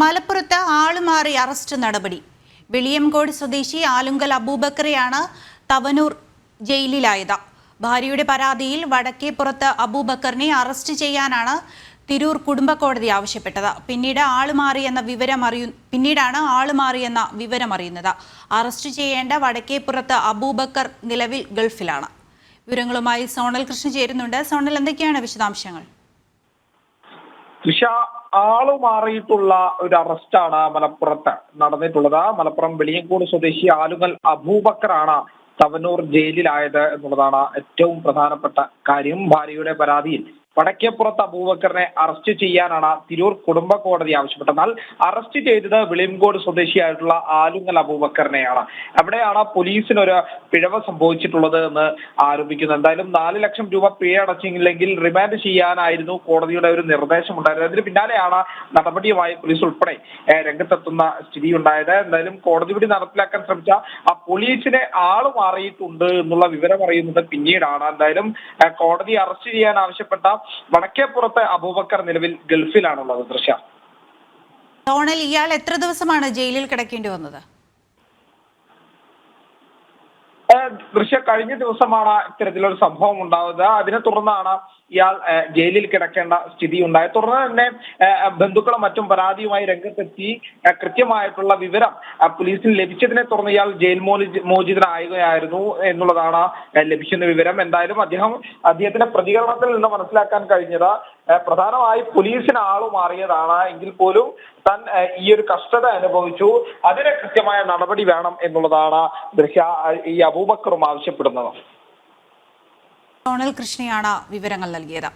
മലപ്പുറത്ത് ആളുമാറി അറസ്റ്റ് നടപടി. വെളിയംകോട് സ്വദേശി ആലുങ്കൽ അബൂബക്കറെയാണ് തവനൂർ ജയിലിലായത്. ഭാര്യയുടെ പരാതിയിൽ വടക്കേപ്പുറത്ത് അബൂബക്കറിനെ അറസ്റ്റ് ചെയ്യാനാണ് തിരൂർ കുടുംബ കോടതി ആവശ്യപ്പെട്ടത്. പിന്നീട് ആളുമാറിയെന്ന വിവരം അറിയു പിന്നീടാണ് ആളുമാറിയെന്ന വിവരം അറിയുന്നത്. അറസ്റ്റ് ചെയ്യേണ്ട വടക്കേപ്പുറത്ത് അബൂബക്കർ നിലവിൽ ഗൾഫിലാണ്. വിവരങ്ങളുമായി സോണൽ കൃഷ്ണ ചേരുന്നുണ്ട്. സോണൽ എന്തൊക്കെയാണ് വിശദാംശങ്ങൾ? ആൾ മാറിയിട്ടുള്ള ഒരു അറസ്റ്റാണ് മലപ്പുറത്ത് നടന്നിട്ടുള്ളത്. മലപ്പുറം വെളിയങ്കോട് സ്വദേശി ആലുങ്ങൽ അബൂബക്കറാണ് തവനൂർ ജയിലിലായത് എന്നുള്ളതാണ് ഏറ്റവും പ്രധാനപ്പെട്ട കാര്യം. ഭാര്യയുടെ പരാതിയിൽ വടക്കേപ്പുറത്ത് അബൂബക്കറിനെ അറസ്റ്റ് ചെയ്യാനാണ് തിരൂർ കുടുംബ കോടതി ആവശ്യപ്പെട്ടത് എന്നാൽ അറസ്റ്റ് ചെയ്തത് വിളിയംകോട് സ്വദേശിയായിട്ടുള്ള ആലുങ്ങൽ അബൂബക്കറിനെയാണ്. അവിടെയാണ് പോലീസിനൊരു പിഴവ് സംഭവിച്ചിട്ടുള്ളത് എന്ന് ആരോപിക്കുന്നത് എന്തായാലും നാല് ലക്ഷം രൂപ പിഴ അടച്ചില്ലെങ്കിൽ റിമാൻഡ് ചെയ്യാനായിരുന്നു കോടതിയുടെ ഒരു നിർദ്ദേശം ഉണ്ടായിരുന്നത്. അതിന് പിന്നാലെയാണ് നടപടിയുമായി പോലീസ് ഉൾപ്പെടെ രംഗത്തെത്തുന്ന സ്ഥിതി ഉണ്ടായത് എന്തായാലും കോടതി വിടി നടപ്പിലാക്കാൻ ശ്രമിച്ച ആ പോലീസിനെ ആൾ മാറിയിട്ടുണ്ട് എന്നുള്ള വിവരം അറിയുന്നത് പിന്നീടാണ്. എന്തായാലും കോടതി അറസ്റ്റ് ചെയ്യാൻ ആവശ്യപ്പെട്ട വടക്കേപ്പുറത്തെ അബൂബക്കർ നിലവിൽ ഗൾഫിലാണുള്ളത് ദൃശ്യ. ഡോണൽ ഇയാൾ എത്ര ദിവസമാണ് ജയിലിൽ കിടക്കേണ്ടി വന്നത്? ദൃശ്യ കഴിഞ്ഞ ദിവസമാണ് ഇത്തരത്തിലൊരു സംഭവം ഉണ്ടാവുന്നത്. അതിനെ തുടർന്നാണ് ഇയാൾ ജയിലിൽ കിടക്കേണ്ട സ്ഥിതി ഉണ്ടായത് തുടർന്ന് തന്നെ ബന്ധുക്കളും മറ്റും പരാതിയുമായി രംഗത്തെത്തി. കൃത്യമായിട്ടുള്ള വിവരം പോലീസിന് ലഭിച്ചതിനെ തുടർന്ന് ഇയാൾ ജയിൽ മോചി- മോചിതനാകുകയായിരുന്നു എന്നുള്ളതാണ് ലഭിക്കുന്ന വിവരം. എന്തായാലും അദ്ദേഹം അദ്ദേഹത്തിന്റെ പ്രതികരണത്തിൽ നിന്ന് മനസ്സിലാക്കാൻ കഴിഞ്ഞത് പ്രധാനമായി പോലീസിന് ആൾ മാറിയതാണ്. എങ്കിൽ പോലും താൻ ഈ ഒരു കഷ്ടത അനുഭവിച്ചു. അതിന് കൃത്യമായ നടപടി വേണം എന്നുള്ളതാണ് ദൃശ്യ ഈ അബൂബക്കറും ആവശ്യപ്പെടുന്നത് സോണൽ കൃഷ്ണയാണ് വിവരങ്ങൾ നൽകിയത്.